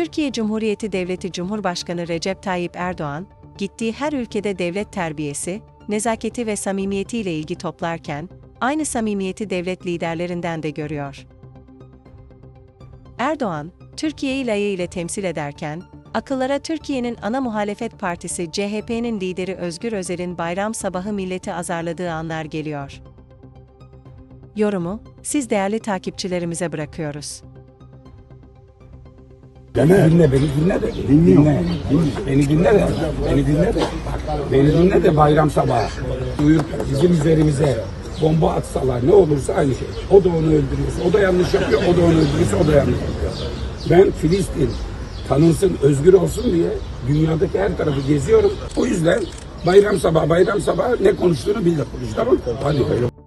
Türkiye Cumhuriyeti Devleti Cumhurbaşkanı Recep Tayyip Erdoğan, gittiği her ülkede devlet terbiyesi, nezaketi ve samimiyetiyle ilgi toplarken, aynı samimiyeti devlet liderlerinden de görüyor. Erdoğan, Türkiye'yi layığıyla temsil ederken, akıllara Türkiye'nin ana muhalefet partisi CHP'nin lideri Özgür Özel'in bayram sabahı milleti azarladığı anlar geliyor. Yorumu, siz değerli takipçilerimize bırakıyoruz. Beni dinle, beni dinle de. Dinle. Beni dinle de. Beni dinle de. Beni dinle de bayram sabahı. Buyur bizim üzerimize bomba atsalar ne olursa aynı şey. O da onu öldürüyorsa, o da yanlış yapıyor, o da onu öldürüyorsa, o da yanlış yapıyor. Ben Filistin tanınsın, özgür olsun diye dünyadaki her tarafı geziyorum. O yüzden bayram sabahı, bayram sabahı ne konuştuğunu bil de konuş, tamam mı? Hadi bayram.